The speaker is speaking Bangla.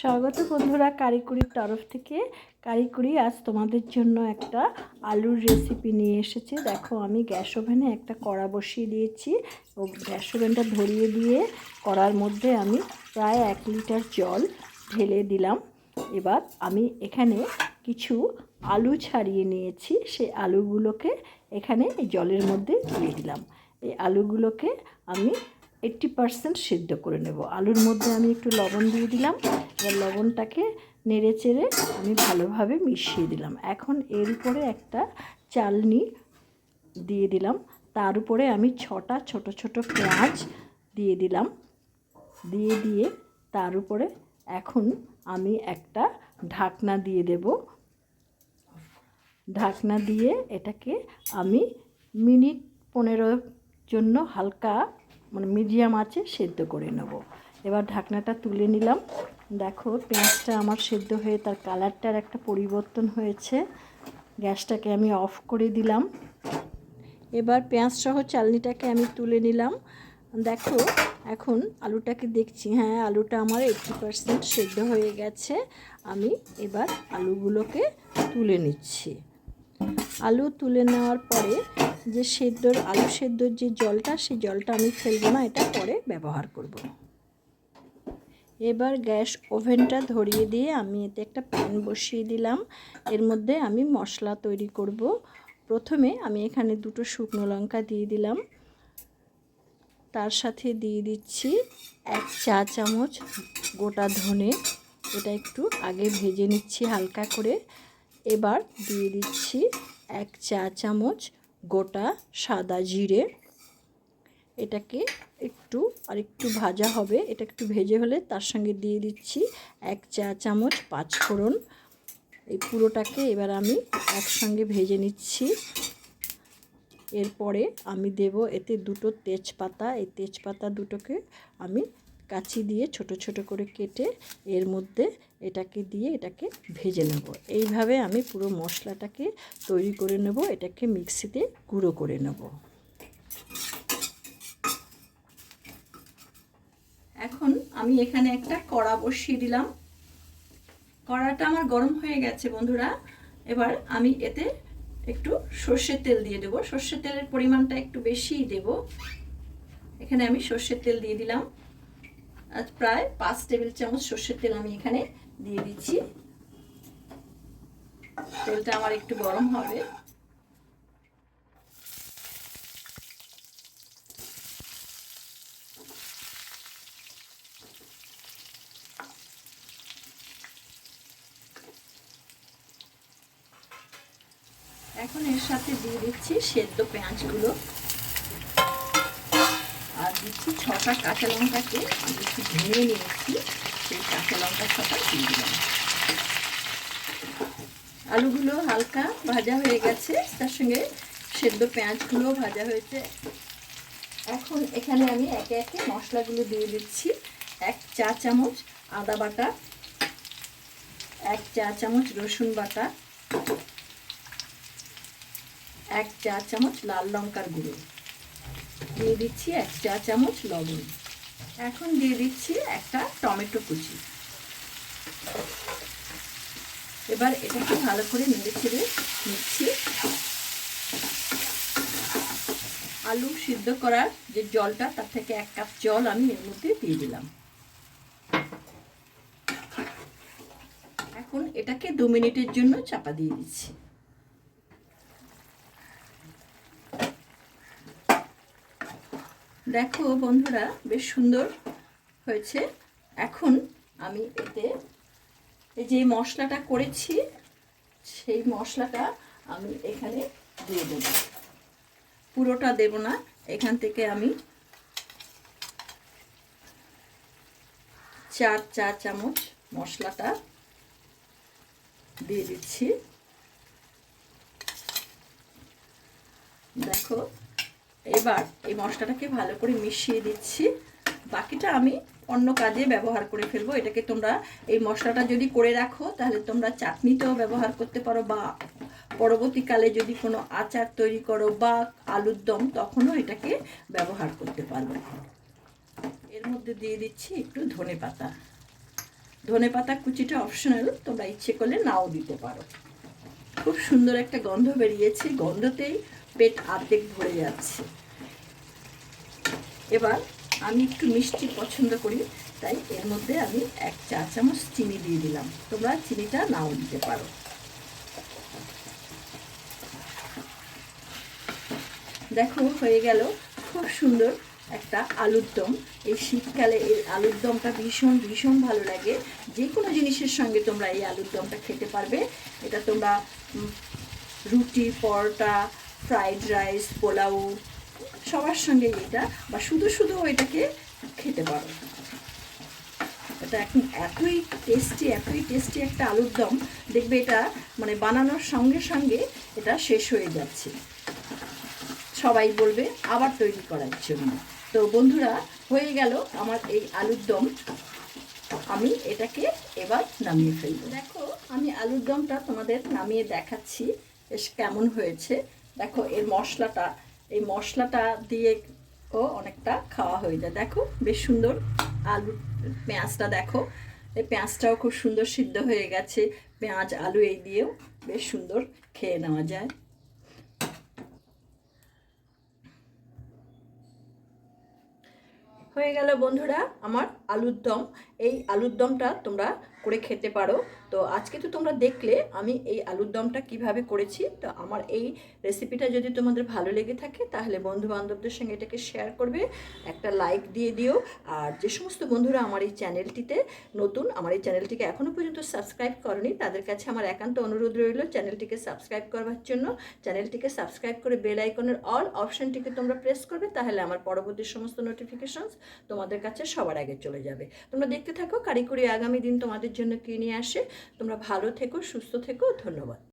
স্বাগত বন্ধুরা কারিকুরির তরফ থেকে। কারিকুরি আজ তোমাদের জন্য একটা আলুর রেসিপি নিয়ে এসেছে। দেখো, আমি গ্যাস ওভেনে একটা কড়া বসিয়ে দিয়েছি। ও গ্যাস ওভেনটা ধরিয়ে দিয়ে কড়ার মধ্যে আমি প্রায় এক লিটার জল ঢেলে দিলাম। এবার আমি এখানে কিছু আলু ছাড়িয়ে নিয়েছি। সেই আলুগুলোকে এখানে জলের মধ্যে দিয়ে দিলাম। এই আলুগুলোকে আমি এইট্টি পারসেন্ট সিদ্ধ করে নেব। আলুর মধ্যে আমি একটু লবণ দিয়ে দিলাম। এবার লবণটাকে নেড়ে চেড়ে আমি ভালোভাবে মিশিয়ে দিলাম। এখন এর উপরে একটা চালনি দিয়ে দিলাম। তার উপরে আমি ছটা ছোট ছোট পেঁয়াজ দিয়ে দিলাম। দিয়ে দিয়ে তার উপরে এখন আমি একটা ঢাকনা দিয়ে দেব। ঢাকনা দিয়ে এটাকে আমি মিনিট পনেরোর জন্য হালকা মানে মিডিয়াম আছে, সেদ্ধ করে নেব। এবার ঢাকনাটা তুলে নিলাম। দেখো, পেঁয়াজটা আমার সেদ্ধ হয়ে, তার কালারটার একটা পরিবর্তন হয়েছে। গ্যাসটাকে আমি অফ করে দিলাম। এবার পেঁয়াজ সহ চালনিটাকে আমি তুলে নিলাম। দেখো, এখন আলুটাকে দেখছি। হ্যাঁ আলুটা আমার এইটটি পারসেন্ট সেদ্ধ হয়ে গেছে। আমি এবার আলুগুলোকে তুলে নিচ্ছি। আলু তুলে নেওয়ার পরে যে সেদ্ধর, আলু সেদ্ধর যে জলটা, সেই জলটা আমি ফেলব না, এটা পরে ব্যবহার করব। এবার গ্যাস ওভেনটা ধরিয়ে দিয়ে আমি এতে একটা প্যান বসিয়ে দিলাম। এর মধ্যে আমি মশলা তৈরি করব। প্রথমে আমি এখানে দুটো শুকনো লঙ্কা দিয়ে দিলাম। তার সাথে দিয়ে দিচ্ছি এক চা চামচ গোটা ধনে। এটা একটু আগে ভেজে নিচ্ছি হালকা করে। এবার দিয়ে দিচ্ছি এক চা চামচ গোটা সাদা জিরে এটাকে একটু আর একটু ভাজা হবে। এটা একটু ভেজে হলে তার সঙ্গে দিয়ে দিচ্ছি এক চা চামচ পাঁচফোড়ন। এই পুরোটাকে এবার আমি একসঙ্গে ভেজে নিচ্ছি। এরপরে আমি দেব এতে দুটো তেজপাতা। এই তেজপাতা দুটোকে আমি কাচি দিয়ে ছোট ছোট করে কেটে এর মধ্যে এটাকে দিয়ে এটাকে ভেজে নেব। এইভাবে আমি পুরো মশলাটাকে তৈরি করে নেব, এটাকে মিক্সিতে গুঁড়ো করে নেব। এখন আমি এখানে একটা কড়া বসিয়ে দিলাম। কড়াটা আমার গরম হয়ে গেছে বন্ধুরা। এবার আমি এতে একটু সর্ষের তেল দিয়ে দেবো। সর্ষের তেলের পরিমাণটা একটু বেশিই দেব। এখানে আমি সর্ষের তেল দিয়ে দিলাম। আজ প্রায় পাঁচ টেবিল চামচ সর্ষের তেল আমি এখানে দিয়ে দিচ্ছি। তেলটা আমার একটু গরম হবে। এখন এর সাথে দিয়ে দিচ্ছি সেদ্ধ পেঁয়াজগুলো। দিচ্ছি ছটা কাঁচা লঙ্কাকে একটু ভেঙে নিয়েছি। সেই কাঁচা লঙ্কা ছটা দিয়ে দিলাম। আলুগুলো হালকা ভাজা হয়ে গেছে। তার সঙ্গে সেদ্ধ পেঁয়াজগুলো ভাজা হয়েছে। এখন এখানে আমি একে একে মশলাগুলো দিয়ে দিচ্ছি। এক চা চামচ আদা বাটা, এক চা চামচ রসুন বাটা, এক চা চামচ লাল লঙ্কার গুঁড়ো। দিয়ে দিচ্ছি এক চা চামচ লবণ। এখন দিয়ে দিচ্ছি একটা টমেটো কুচি। এবার এটাকে ভালো করে নেড়ে ছেড়ে নিচ্ছি। আলু সিদ্ধ করার যে জলটা, তার থেকে এক কাপ জল আমি এর মধ্যে দিয়ে দিলাম। এখন এটাকে দু মিনিটের জন্য চাপা দিয়ে দিচ্ছি। দেখো বন্ধুরা, বেশ সুন্দর হয়েছে। এখন আমি এতে এই যে মশলাটা করেছি, সেই মশলাটা আমি এখানে দিয়ে দেব। পুরোটা দেব না, এখান থেকে আমি চার চা চামচ মশলাটা দিয়ে দিচ্ছি। দেখো এবার এই মশলাটাকে ভালো করে মিশিয়ে দিচ্ছি। বাকিটা আমি অন্য কাজে ব্যবহার করে ফেলব। এটাকে তোমরা এই মশলাটা যদি করে রাখো, তাহলে তোমরা চাটনিতেও ব্যবহার করতে পারো বা পরবর্তীকালে যদি কোনো আচার তৈরি করো বা আলুর দম, তখনও এটাকে ব্যবহার করতে পারবে। এর মধ্যে দিয়ে দিচ্ছি একটু ধনে পাতা। ধনে পাতা কুচিটা অপশনাল, তোমরা ইচ্ছে করলে নাও দিতে পারো। খুব সুন্দর একটা গন্ধ বেরিয়েছে। গন্ধতেই পেট অর্ধেক ভরে যাচ্ছে। এবার আমি একটু মিষ্টি পছন্দ করি, তাই এর মধ্যে আমি এক চা চামচ চিনি দিয়ে দিলাম। তোমরা চিনিটা নাও দিতে পারো। দেখো, হয়ে গেল খুব সুন্দর একটা আলুর দম। এই শীতকালে এই আলুর দমটা ভীষণ ভীষণ ভালো লাগে। যে কোনো জিনিসের সঙ্গে তোমরা এই আলুর দমটা খেতে পারবে। এটা তোমরা রুটি, পরোটা ফ্রাইড রাইস পোলাও, সবার সঙ্গে এটা, বা শুধু শুধু এটাকে খেতে পারো। এটা এখন এতই টেস্টি এতই টেস্টি একটা আলুর দম, দেখবে এটা মানে বানানোর সঙ্গে সঙ্গে এটা শেষ হয়ে যাচ্ছে। সবাই বলবে, আবার তৈরি করার জন্য। তো বন্ধুরা, হয়ে গেল আমার এই আলুর দম। আমি এটাকে এবার নামিয়ে ফেলব। দেখো, আমি আলুর দমটা তোমাদের নামিয়ে দেখাচ্ছি, বেশ কেমন হয়েছে। দেখো এর মশলাটা, এই মশলাটা দিয়ে ও অনেকটা খাওয়া হয়ে যায়। দেখো, বেশ সুন্দর আলু পেঁয়াজটা দেখো। এই পেঁয়াজটাও খুব সুন্দর সিদ্ধ হয়ে গেছে। পেঁয়াজ, আলু এই দিয়েও বেশ সুন্দর খেয়ে নেওয়া যায়। হয়ে গেল বন্ধুরা, আমার আলুর দম। এই আলুর দমটা তোমরা করে খেতে পারো। তো আজকে তো তোমরা দেখলে আমি এই আলুর দমটা কীভাবে করেছি। তো আমার এই রেসিপিটা যদি তোমাদের ভালো লেগে থাকে, তাহলে বন্ধু বান্ধবদের সঙ্গে এটাকে শেয়ার করবে, একটা লাইক দিয়ে দিও। আর যে সমস্ত বন্ধুরা আমার এই চ্যানেলটিতে নতুন, আমার এই চ্যানেলটিকে এখনও পর্যন্ত সাবস্ক্রাইব করনি, তাদের কাছে আমার একান্ত অনুরোধ রইল চ্যানেলটিকে সাবস্ক্রাইব করবার জন্য। চ্যানেলটিকে সাবস্ক্রাইব করে বেল আইকনের অল অপশানটিকে তোমরা প্রেস করবে, তাহলে আমার পরবর্তী সমস্ত নোটিফিকেশনস তোমাদের কাছে সবার আগে চলে যাবে। তোমরা দেখতে থাকো। কারিগরি আগামী দিন তোমাদের জন্য কিনে আসে? তোমরা ভালো থেকো, সুস্থ থেকো। ধন্যবাদ।